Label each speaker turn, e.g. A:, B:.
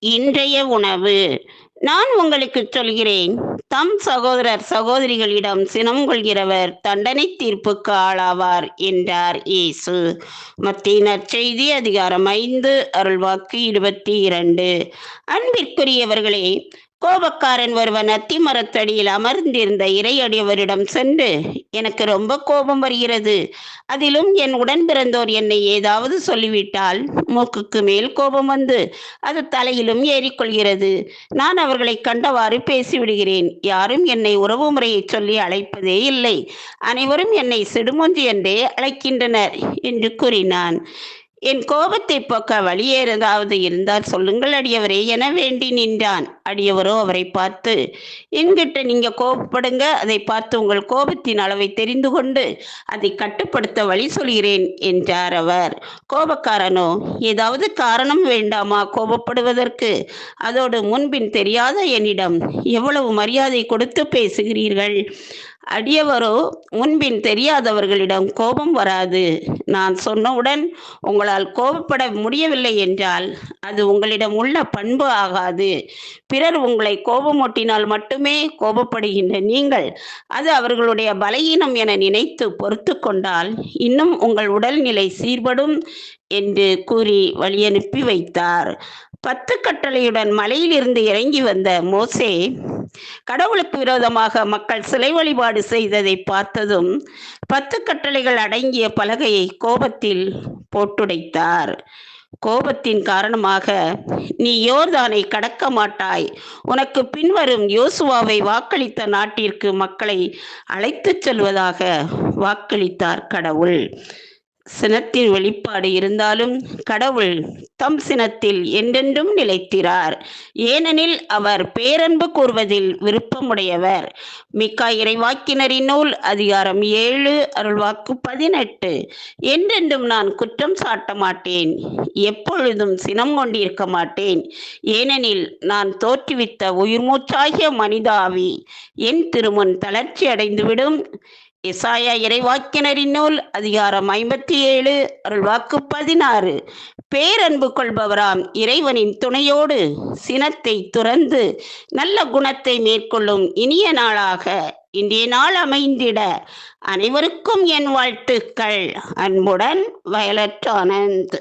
A: இன்றைய உணவு. நான் உங்களுக்கு சொல்கிறேன். தம் சகோதரர் சகோதரிகளிடம் சினம் கொள்கிறவர் தண்டனை தீர்ப்புக்கு ஆளாவார் என்றார் இயேசு. மத்திய நற்செய்தி அதிகாரம் ஐந்து அருள்வாக்கு இருபத்தி இரண்டு. அன்பிற்குரியவர்களே கோபக்காரன் ஒருவன் அத்தி மரத்தடியில் அமர்ந்திருந்த இறையடியவரிடம் சென்று எனக்கு ரொம்ப கோபம் வருகிறது. அதிலும் என் உடன் பிறந்தோர் என்னை ஏதாவது சொல்லிவிட்டால் மூக்குக்கு மேல் கோபம் வந்து அது தலையிலும் ஏறிக்கொள்கிறது. நான் அவர்களை கண்டவாறு பேசிவிடுகிறேன். யாரும் என்னை உறவு முறையை சொல்லி அழைப்பதே இல்லை. அனைவரும் என்னை சிடுமொன்று என்றே அழைக்கின்றனர் என்று கூறினான். என் கோபத்தை போக்க வழியே ஏதாவது இருந்தால் சொல்லுங்கள் அடியவரே. என வேண்டி நின்றான். அடியவரோ அவரை பார்த்து என்கிட்ட நீங்க கோபப்படுங்க. அதை பார்த்து உங்கள் கோபத்தின் அளவை தெரிந்து கொண்டு அதை கட்டுப்படுத்த வழி சொல்கிறேன் என்றார் அவர். கோபக்காரனோ ஏதாவது காரணம் வேண்டாமா கோபப்படுவதற்கு? அதோடு முன்பின் தெரியாத என்னிடம் எவ்வளவு மரியாதை கொடுத்து பேசுகிறீர்கள்? அடியவரோ முன்பின் தெரியாதவர்களிடம் கோபம் வராது. நான் சொன்னவுடன் உங்களால் கோபப்பட முடியவில்லை என்றால் அது உங்களிடம் உள்ள பண்பு ஆகாது. பிறர் உங்களை கோபமூட்டினால் மட்டுமே கோபப்படுகின்ற நீங்கள் அது அவர்களுடைய பலகீனம் என நினைத்து பொறுத்து கொண்டால் இன்னும் உங்கள் உடல்நிலை சீர்படும் என்று கூறி வழியனுப்பி வைத்தார். பத்து கட்டளையுடன் மலையிலிருந்து இறங்கி வந்த மோசே கடவுளுக்கு விரோதமாக மக்கள் சிலை வழிபாடு செய்ததை பார்த்ததும் பத்து கட்டளைகள் அடங்கிய பலகையை கோபத்தில் போட்டுடைத்தார். கோபத்தின் காரணமாக நீ யோர்தானை கடக்க மாட்டாய். உனக்கு பின்வரும் யோசுவாவை வாக்களித்த நாட்டிற்கு மக்களை அழைத்துச் செல்வதாக வாக்களித்தார் கடவுள். சினத்தின் வெளிப்பாடு இருந்தாலும் கடவுள் தம் சினத்தில் என்றென்றும் நிலைத்திறார் ஏனெனில் அவர் பேரன்பு கூறுவதில் விருப்பமுடையவர். மிக்கா இறைவாக்கினரின் நூல் அதிகாரம் ஏழு அருள்வாக்கு பதினெட்டு. என்றென்றும் நான் குற்றம் சாட்ட மாட்டேன். எப்பொழுதும் சினம் கொண்டிருக்க மாட்டேன். ஏனெனில் நான் தோற்றுவித்த உயிர் மூச்சாகிய மனிதாவி. என் திருமுன் தளர்ச்சி அடைந்துவிடும். இசாயா இறைவாக்கினரின் நூல் அதிகாரம் ஐம்பத்தி ஏழு அருள்வாக்கு பதினாறு. பேரன்பு கொள்பவராம் இறைவனின் துணையோடு சினத்தை துறந்து நல்ல குணத்தை மேற்கொள்ளும் இனிய நாளாக இன்றைய நாள் அமைந்திட அனைவருக்கும் என் வாழ்த்துக்கள். அன்புடன் வயலட் ஆனந்த்.